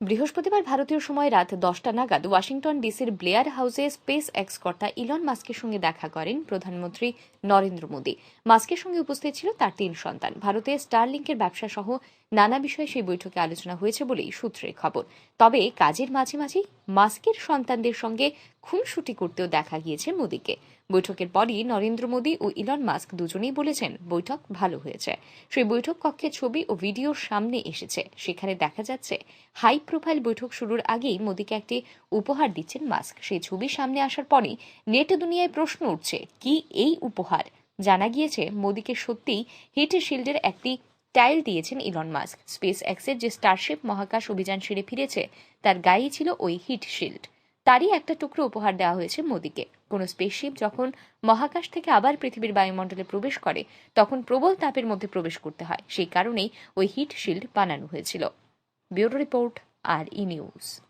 বৃহস্পতিবার ভারতীয় সময় রাত দশটা নাগাদ ওয়াশিংটন ডিসির ব্লেয়ার হাউসে স্পেস এক্স কর্তা ইলন মাস্কের সঙ্গে দেখা করেন প্রধানমন্ত্রী নরেন্দ্র মোদী। মাস্কের সঙ্গে উপস্থিত ছিল তার তিন সন্তান। ভারতে স্টারলিংকের ব্যবসা সহ নানা বিষয়ে সেই বৈঠকে আলোচনা হয়েছে বলেই সূত্রের খবর। তবে কাজের মাঝে মাঝেই মাস্কের সন্তানদের সঙ্গে খুনসুটি করতেও দেখা গিয়েছে মোদীকে। বৈঠকের পরই নরেন্দ্র মোদী ও ইলন মাস্ক দুজনেই বলেছেন, বৈঠক ভালো হয়েছে। সেই বৈঠক কক্ষের ছবি ও ভিডিও সামনে এসেছে। সেখানে দেখা যাচ্ছে হাই প্রোফাইল বৈঠক শুরুর আগেই মোদীকে একটি উপহার দিচ্ছেন মাস্ক। সেই ছবি সামনে আসার পরই নেট দুনিয়ায় প্রশ্ন উঠছে, কি এই উপহার? জানা গিয়েছে, মোদীকে সত্যিই হিট শিল্ডের একটি টাইল দিয়েছেন ইলন মাস্ক। স্পেস এক্সের যে স্টারশিপ মহাকাশ অভিযান সেরে ফিরেছে, তার গায়েই ছিল ওই হিট শিল্ড। তারই একটা টুকরো উপহার দেওয়া হয়েছে মোদীকে। কোনো স্পেসশিপ যখন মহাকাশ থেকে আবার পৃথিবীর বায়ুমণ্ডলে প্রবেশ করে, তখন প্রবল তাপের মধ্যে প্রবেশ করতে হয়। সেই কারণেই ওই হিট শিল্ড বানানো হয়েছিল। Bureau report are in.